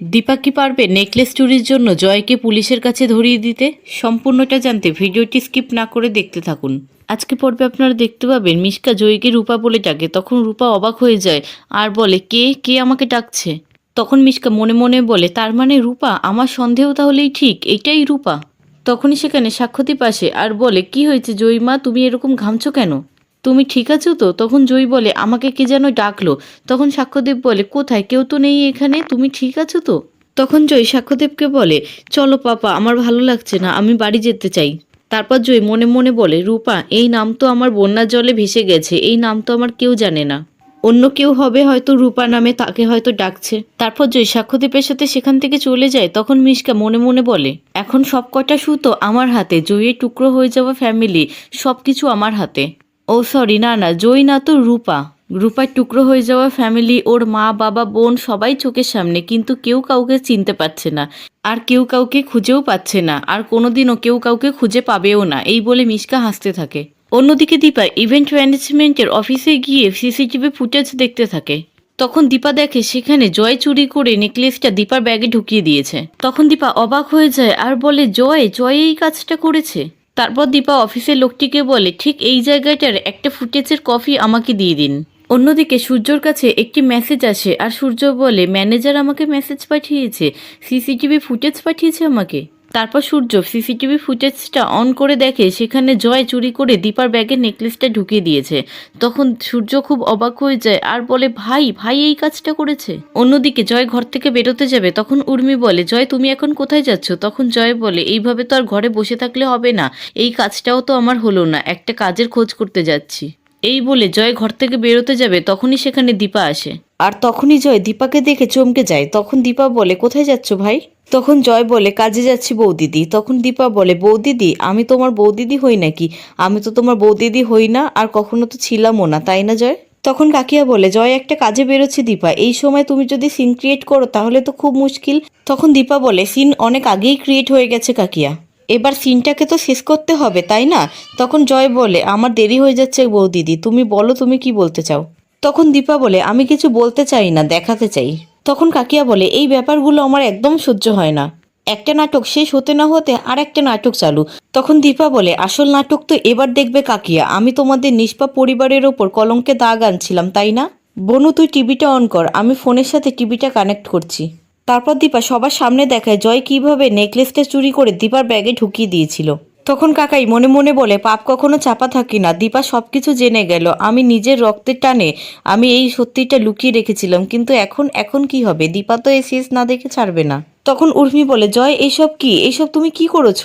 দীপা কি পারবে নেকলেস চুরির জন্য জয়কে পুলিশের কাছে ধরিয়ে দিতে? সম্পূর্ণটা জানতে ভিডিওটি স্কিপ না করে দেখতে থাকুন। আজকে পর্বে আপনারা দেখতে পাবেন মিশকা জয়কে রূপা বলে ডাকে। তখন রূপা অবাক হয়ে যায়। আর বলে, কে? কে আমাকে ডাকছে? তখন মিশকা মনে মনে বলে, তার মানে রূপা? আমার সন্দেহ তাহলেই ঠিক। এইটাই রূপা। তখনই সেখানে সাক্ষ্যদীপ পাশে আর বলে, কি হয়েছে জয়মা? তুমি এরকম ঘামছো কেন? তুমি ঠিক আছো তো? তখন জয় বলে, আমাকে কে যেন ডাকলো? তখন সাক্ষ্যদেব বলে, কোথায়? কেউ তো নেই এখানে? তুমি ঠিক আছো তো? তখন জয় সাক্ষ্যদেবকে বলে, চলো পাপা, আমার ভালো লাগছে না, আমি বাড়ি যেতে চাই। তারপর জয় মনে মনে বলে, রূপা, এই নাম তো আমার বন্যার জলে ভেসে গেছে, এই নাম তো আমার কেউ জানে না। অন্য কেউ হবে হয়তো রূপা নামে, তাকে হয়তো ডাকছে। তারপর জয় সাক্ষ্যদীপের সাথে সেখান থেকে চলে যায়, তখন মিশকা মনে মনে বলে, এখন সব কটা সুতো আমার হাতে, জয়ের টুকরো হয়ে যাওয়া ফ্যামিলি সব কিছু আমার হাতে। ও সরি, না না জয় না তো রূপা। রূপার টুকরো হয়ে যাওয়া ফ্যামিলি ওর মা, বাবা, বোন, সবাই চোখের সামনে, কিন্তু কেউ কাউকে চিনতে পারছে না। আর কেউ কাউকে খুঁজেও পাচ্ছে না, আর কোনোদিনও কেউ কাউকে খুঁজে পাবেও না, এই বলে মিশকা হাসতে থাকে। অন্যদিকে দীপা ইভেন্ট ম্যানেজমেন্টের অফিসে গিয়ে সিসিটিভি ফুটেজ দেখতে থাকে। তখন দীপা দেখে সেখানে জয় চুরি করে নেকলেসটা দীপার ব্যাগে ঢুকিয়ে দিয়েছে। তখন দীপা অবাক হয়ে যায় আর বলে, জয় জয় এই কাজটা করেছে? তারপর দীপা অফিসের লোকটিকে বলে, ঠিক এই জায়গাটার একটা ফুটেজের কফি আমাকে দিয়ে দিন। অন্যদিকে সূর্যর কাছে একটি মেসেজ আসে, আর সূর্য বলে, ম্যানেজার আমাকে মেসেজ পাঠিয়েছে, সিসিটিভি ফুটেজ পাঠিয়েছে আমাকে। তারপর সূর্য সিসিটিভি ফুটেজটা অন করে দেখে সেখানে জয় চুরি করে দীপার ব্যাগে নেকলেসটা ঢুকিয়ে দিয়েছে। তখন সূর্য খুব অবাক হয়ে যায় আর বলে, ভাই ভাই এই কাজটা করেছে? অন্যদিকে জয় ঘর থেকে বেরোতে যাবে। তখন উর্মি বলে, জয়, তুমি এখন কোথায় যাচ্ছ? তখন জয় বলে, এইভাবে তো আর ঘরে বসে থাকলে হবে না। এই কাজটাও তো আমার হলো না। একটা কাজের খোঁজ করতে যাচ্ছি। এই বলে জয় ঘর থেকে বেরোতে যাবে। তখনই সেখানে দীপা আসে। আর তখনই জয় দীপাকে দেখে চমকে যায়। তখন দীপা বলে, কোথায় যাচ্ছ ভাই? তখন জয় বলে, কাজে যাচ্ছি বৌদিদি। তখন দীপা বলে, বৌদিদি, আমি তোমার বৌদিদি হই নাকি? আমি তো তোমার বৌদিদি হই না, আর কখনো তো ছিলামও না, তাই না জয়? তখন কাকিয়া বলে, জয়, একটা কাজে বেরোচ্ছে দীপা। এই সময় তুমি যদি সিন ক্রিয়েট করো, তাহলে তো খুব মুশকিল। তখন দীপা বলে সিন অনেক আগেই ক্রিয়েট হয়ে গেছে কাকিয়া। এবার সিনটাকে তো শেষ করতে হবে, তাই না? তখন জয় বলে, আমার দেরি হয়ে যাচ্ছে বৌদিদি, তুমি বলো তুমি কি বলতে চাও? তখন দীপা বলে, আমি কিছু বলতে চাই না, দেখাতে চাই। তখন কাকিয়া বলে, এই ব্যাপারগুলো আমার একদম সহ্য হয় না। একটা নাটক শেষ হতে না হতে আর একটা নাটক চালু। তখন দীপা বলে, আসল নাটক তো এবার দেখবে কাকিয়া। আমি তোমাদের নিষ্পাপ পরিবারের ওপর কলঙ্কে দাগ আনছিলাম, তাই না? বনু, তুই টিভিটা অন কর, আমি ফোনের সাথে টিভিটা কানেক্ট করছি। তারপর দীপা সবার সামনে দেখায়, জয় কীভাবে নেকলেসটা চুরি করে দীপার ব্যাগে ঢুকিয়ে দিয়েছিল। তখন কাকাই মনে মনে বলে, পাপ কখনো চাপা থাকি না। দীপা সব কিছু জেনে গেল। আমি নিজের রক্তের টানে আমি এই সত্যিটা লুকিয়ে রেখেছিলাম, কিন্তু এখন এখন কি হবে? দীপা তো এই শেষ না দেখে ছাড়বে না। তখন উর্মি বলে, জয় এইসব কি? এইসব তুমি কি করেছ?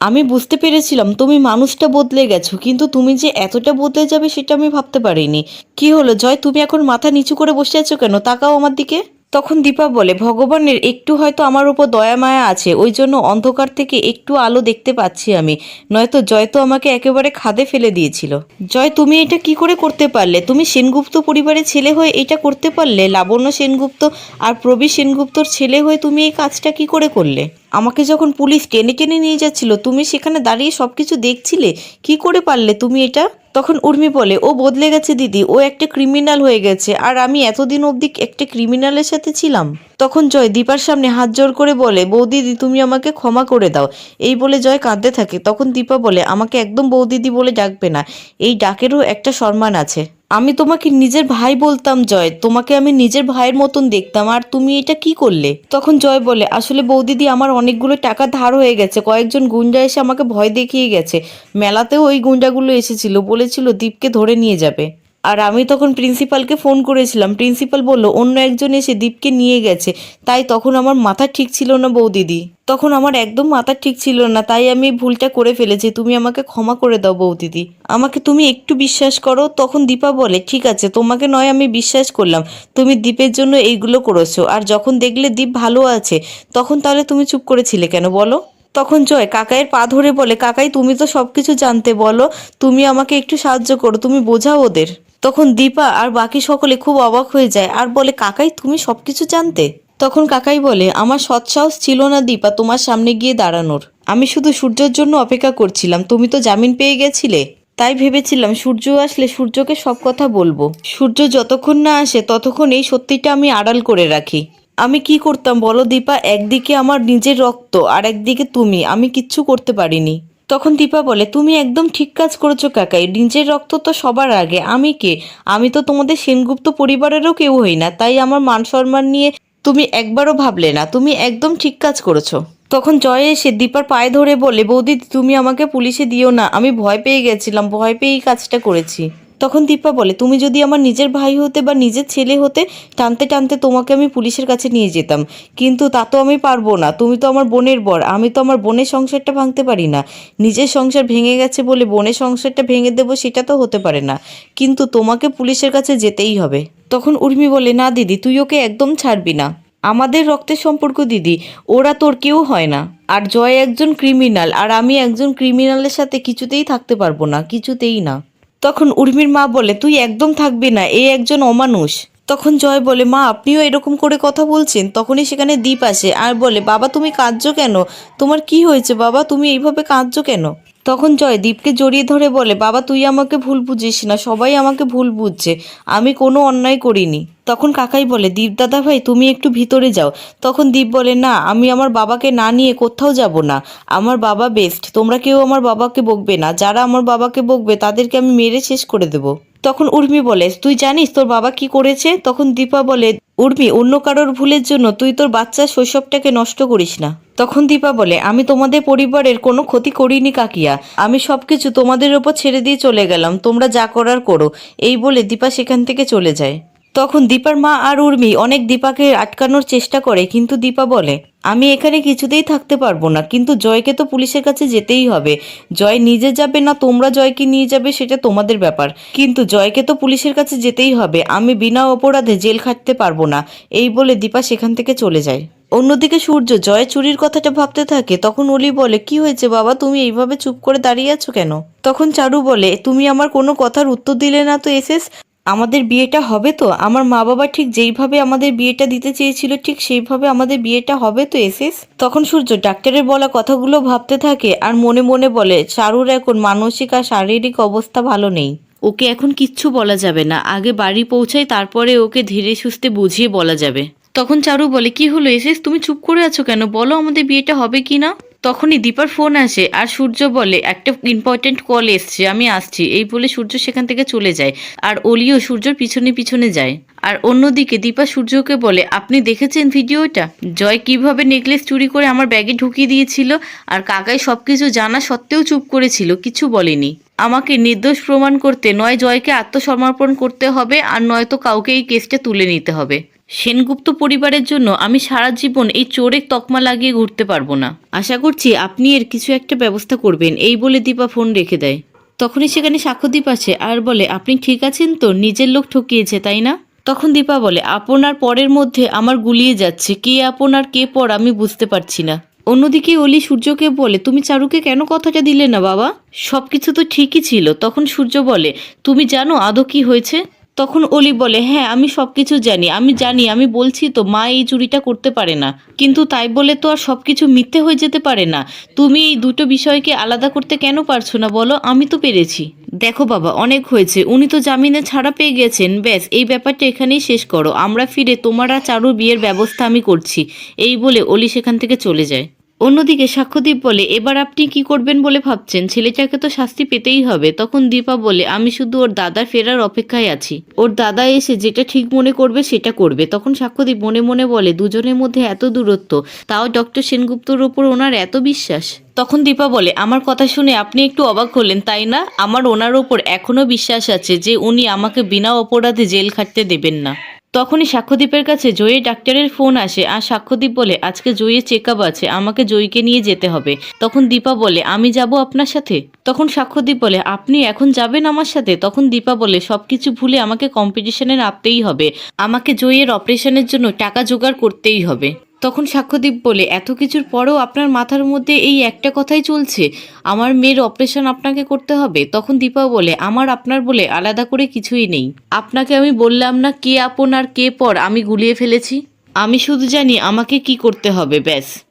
আমি বুঝতে পেরেছিলাম, তুমি মানুষটা বদলে গেছো, কিন্তু তুমি যে এতটা বদলে যাবে সেটা আমি ভাবতে পারিনি। কি হলো? জয়, তুমি এখন মাথা নিচু করে বসে আছো কেন? তাকাও আমার দিকে। তখন দীপা বলে, ভগবানের একটু হয়তো আমার উপর দয়া মায়া আছে, ওই জন্য অন্ধকার থেকে একটু আলো দেখতে পাচ্ছি আমি। নয়তো জয় তো আমাকে একেবারে খাদে ফেলে দিয়েছিল। জয়, তুমি এটা কি করে করতে পারলে? তুমি সেনগুপ্ত পরিবারের ছেলে হয়ে এটা করতে পারলে? লাবণ্য সেনগুপ্ত আর প্রবীর সেনগুপ্তর ছেলে হয়ে তুমি এই কাজটা কি করে করলে? আমাকে যখন পুলিশ টেনে টেনে নিয়ে যাচ্ছিল, তুমি সেখানে দাঁড়িয়ে সব কিছু দেখছিলে? কি করে পারলে তুমি এটা? তখন উর্মি বলে, ও বদলে গেছে, দিদি। ও একটা ক্রিমিনাল হয়ে গেছে। আর আমি এতদিন অবধি একটা ক্রিমিনালের সাথে ছিলাম। তখন জয় দীপার সামনে হাত জোর করে বলে বৌদিদি তুমি আমাকে ক্ষমা করে দাও। এই বলে জয় কাঁদতে থাকে। তখন দীপা বলে, আমাকে একদম বৌদিদি বলে ডাকবে না। এই ডাকেরও একটা সম্মান আছে। আমি তোমাকে নিজের ভাই বলতাম, জয়। তোমাকে আমি নিজের ভাইয়ের মতন দেখতাম। আর তুমি এটা কি করলে? তখন জয় বলে, আসলে বৌদিদি আমার অনেকগুলো টাকা ধার হয়ে গেছে। কয়েকজন গুন্ডা এসে আমাকে ভয় দেখিয়ে গেছে। মেলাতেও ওই গুন্ডাগুলো এসেছিল। বলেছিল দীপকে ধরে নিয়ে যাবে। আর আমি তখন প্রিন্সিপালকে ফোন করেছিলাম। প্রিন্সিপাল বলল, অন্য একজন এসে দীপকে নিয়ে গেছে। তাই তখন আমার মাথা ঠিক ছিল না বৌদিদি। তখন আমার একদম মাথা ঠিক ছিল না, তাই আমি ভুলটা করে ফেলেছি। তুমি আমাকে ক্ষমা করে দাও বৌদিদি। আমাকে তুমি একটু বিশ্বাস করো। তখন দীপা বলে, ঠিক আছে, তোমাকে নয়, আমি বিশ্বাস করলাম। তুমি দীপের জন্য এইগুলো করেছ। আর যখন দেখলে দীপ ভালো আছে, তখন তাহলে তুমি চুপ করেছিলে কেন, বলো? তখন জয় কাকাইয়ের পা ধরে বলে, কাকাই, তুমি তো সব কিছু জানতে, বলো। তুমি আমাকে একটু সাহায্য করো, তুমি বোঝাও ওদের। তখন দীপা আর বাকি সকলে খুব অবাক হয়ে যায় আর বলে, কাকাই, তুমি সব কিছু জানতে? তখন কাকাই বলে, আমার সৎসাহস ছিল না দীপা, তোমার সামনে গিয়ে দাঁড়ানোর। আমি শুধু সূর্যের জন্য অপেক্ষা করছিলাম, তুমি তো জামিন পেয়ে গেছিলে। তাই ভেবেছিলাম সূর্য আসলে সূর্যকে সব কথা বলব। সূর্য যতক্ষণ না আসে, ততক্ষণ এই সত্যিটা আমি আড়াল করে রাখি। আমি কি করতাম বলো দীপা? একদিকে আমার নিজের রক্ত আর একদিকে তুমি। আমি কিচ্ছু করতে পারিনি। তখন দীপা বলে, তুমি একদম ঠিক কাজ করেছ কাকাই। নিজের রক্ত তো সবার আগে। আমি কে? আমি তো তোমাদের সেনগুপ্ত পরিবারেরও কেউ হই না। তাই আমার মান সম্মান নিয়ে তুমি একবারও ভাবলে না। তুমি একদম ঠিক কাজ করেছ। তখন জয় এসে দীপার পায়ে ধরে বলে, বৌদি, তুমি আমাকে পুলিশে দিও না। আমি ভয় পেয়ে গেছিলাম। ভয় পেয়ে এই কাজটা করেছি। তখন দীপা বলে, তুমি যদি আমার নিজের ভাই হতে বা নিজের ছেলে হতে, টানতে টানতে তোমাকে আমি পুলিশের কাছে নিয়ে যেতাম। কিন্তু তা তো আমি পারব না। তুমি তো আমার বোনের বর। আমি তো আমার বোনের সংসারটা ভাঙতে পারি না। নিজের সংসার ভেঙে গেছে বলে বোনের সংসারটা ভেঙে দেবো সেটা তো হতে পারে না। কিন্তু তোমাকে পুলিশের কাছে যেতেই হবে। তখন উর্মি বলে, না দিদি, তুই ওকে একদম ছাড়বি না। আমাদের রক্তের সম্পর্ক দিদি, ওরা তোর কেউ হয় না। আর জয় একজন ক্রিমিনাল, আর আমি একজন ক্রিমিনালের সাথে কিছুতেই থাকতে পারব না, কিছুতেই না। তখন উর্মির মা বলে, তুই একদম থাকবি না এই একজন অমানুষ। তখন জয় বলে, মা, আপনিও এরকম করে কথা বলছেন, তখনই সেখানে দীপ আসে। আর বলে, বাবা, তুমি কাঁদছো কেন? তোমার কি হয়েছে বাবা? তুমি এইভাবে কাঁদছো কেন? তখন জয় দীপকে জড়িয়ে ধরে বলে, বাবা, তুই আমাকে ভুল বুঝিস না, সবাই আমাকে ভুল বুঝছে, আমি কোনো অন্যায় করিনি। তখন কাকাই বলে দীপ দাদা ভাই, তুমি একটু ভিতরে যাও। তখন দীপ বলে, না, আমি আমার বাবাকে না নিয়ে কোথাও যাব না, আমার বাবা বেস্ট তোমরা কেউ আমার বাবাকে বকবে না, যারা আমার বাবাকে বকবে, তাদেরকে আমি মেরে শেষ করে দেব। তখন উর্মি বলে, তুই জানিস তোর বাবা কি করেছে? তখন দীপা বলে উর্মি, অন্য কারোর ভুলের জন্য তুই তোর বাচ্চার শৈশবটাকে নষ্ট করিস না। তখন দীপা বলে, আমি তোমাদের পরিবারের কোনো ক্ষতি করিনি কাকিয়া। আমি সবকিছু তোমাদের ওপর ছেড়ে দিয়ে চলে গেলাম, তোমরা যা করার করো। এই বলে দীপা সেখান থেকে চলে যায়। তখন দীপার মা আর উর্মি অনেক দীপাকে আটকানোর চেষ্টা করে, কিন্তু দীপা বলে, আমি এখানে কিছুতেই থাকতে পারব না, কিন্তু জয়কে তো পুলিশের কাছে যেতেই হবে। জয় নিজে যাবে না, তোমরা জয়কে নিয়ে যাবে, সেটা তোমাদের ব্যাপার। কিন্তু জয়কে তো পুলিশের কাছে যেতেই হবে, আমি বিনা অপরাধে জেল খাটতে পারব না। এই বলে দীপা সেখান থেকে চলে যায়। অন্যদিকে সূর্য জয় চুরির কথাটা ভাবতে থাকে, তখন অলি বলে, কি হয়েছে বাবা, তুমি এইভাবে চুপ করে দাঁড়িয়ে আছো কেন? তখন চারু বলে, তুমি আমার কোনো কথার উত্তর দিলে না তো, এসেস? আমাদের বিয়েটা হবে তো? আমার মা বাবা ঠিক যেইভাবে আমাদের বিয়েটা দিতে চেয়েছিল, ঠিক সেইভাবে আমাদের বিয়েটা হবে তো, এসেস? তখন সূর্য ডাক্তারের বলা কথাগুলো ভাবতে থাকে আর মনে মনে বলে চারুর এখন মানসিক আর শারীরিক অবস্থা ভালো নেই। ওকে এখন কিচ্ছু বলা যাবে না। আগে বাড়ি পৌঁছাই তারপরে ওকে ধীরে সুস্থে বুঝিয়ে বলা যাবে। তখন চারু বলে, কি হলো, এসেস? তুমি চুপ করে আছো কেন? বলো আমাদের বিয়েটা হবে কি না তখনই দীপার ফোন আসে আর সূর্য বলে, একটা ইম্পর্টেন্ট কল এসছে, আমি আসছি। এই বলে সূর্য সেখান থেকে চলে যায় আর অলিও সূর্যর পিছনে পিছনে যায়। আর অন্যদিকে দীপা সূর্যকে বলে, আপনি দেখেছেন ভিডিওটা? জয় কীভাবে নেকলেস চুরি করে আমার ব্যাগে ঢুকিয়ে দিয়েছিল আর কাকাই সবকিছু জানা সত্ত্বেও চুপ করেছিল, কিছু বলেনি। আমাকে নির্দোষ প্রমাণ করতে নয় জয়কে আত্মসমর্পণ করতে হবে আর নয়তো কাউকে এই কেসটা তুলে নিতে হবে। সেনগুপ্ত পরিবারের জন্য আমি সারা জীবন এই চোরের তকমা লাগিয়ে ঘুরতে পারব না। আশা করছি আপনি এর কিছু একটা ব্যবস্থা করবেন। এই বলে দীপা ফোন রেখে দেয়। তখনই সেখানে সাক্ষ্যদীপ আছে আর বলে, আপনি ঠিক আছেন তো? নিজের লোক ঠকিয়েছে, তাই না? তখন দীপা বলে, আপনার পরের মধ্যে আমার গুলিয়ে যাচ্ছে। কে আপনার কে পর আমি বুঝতে পারছি না। অন্যদিকে অলি সূর্যকে বলে, তুমি চারুকে কেন কথাটা দিলে না বাবা? সবকিছু তো ঠিকই ছিল। তখন সূর্য বলে, তুমি জানো আদৌ কি হয়েছে? তখন অলি বলে হ্যাঁ আমি সব কিছু জানি, আমি জানি, আমি বলছি তো, মা এই চুরিটা করতে পারে না। কিন্তু তাই বলে তো আর সব কিছু মিথ্যে হয়ে যেতে পারে না। তুমি এই দুটো বিষয়কে আলাদা করতে কেন পারছ না বলো? আমি তো পেরেছি। দেখো বাবা, অনেক হয়েছে। উনি তো জামিনে ছাড়া পেয়ে গেছেন। ব্যাস, এই ব্যাপারটা এখানেই শেষ করো। আমরা ফিরে তোমার আর চারুর বিয়ের ব্যবস্থা আমি করছি। এই বলে অলি সেখান থেকে চলে যায়। অন্যদিকে সাক্ষ্যদীপ বলে, এবার আপনি কি করবেন বলে ভাবছেন? ছেলেটাকে তো শাস্তি পেতেই হবে। তখন দীপা বলে, আমি শুধু ওর দাদার ফেরার অপেক্ষায় আছি। ওর দাদা এসে যেটা ঠিক মনে করবে সেটা করবে। তখন সাক্ষ্যদীপ মনে মনে বলে, দুজনের মধ্যে এত দূরত্ব, তাও ডক্টর সেনগুপ্তর ওপর ওনার এত বিশ্বাস? তখন দীপা বলে, আমার কথা শুনে আপনি একটু অবাক হলেন, তাই না? আমার ওনার ওপর এখনও বিশ্বাস আছে যে উনি আমাকে বিনা অপরাধে জেল খাটতে দেবেন না। তখনই সাক্ষ্যদীপের কাছে জয়ের ডাক্তারের ফোন আসে, আর সাক্ষ্যদীপ বলে, আজকে জয়ের চেক আছে, আমাকে জয়ীকে নিয়ে যেতে হবে। তখন দীপা বলে, আমি যাব আপনার সাথে? তখন সাক্ষ্যদীপ বলে, আপনি এখন যাবেন আমার সাথে? তখন দীপা বলে সব কিছু ভুলে আমাকে কম্পিটিশনে নামতেই হবে। আমাকে জয়ের অপারেশনের জন্য টাকা জোগাড় করতেই হবে। তখন সাক্ষ্যদীপ বলে, এত কিছুর পরও আপনার মাথার মধ্যে এই একটা কথাই চলছে? আমার মেয়ের অপারেশন আপনাকে করতে হবে? তখন দীপা বলে, আমার, আপনার বলে আলাদা করে কিছুই নেই। আপনাকে আমি বললাম না কে আপন আর কে পর আমি গুলিয়ে ফেলেছি। আমি শুধু জানি আমাকে কি করতে হবে, ব্যাস।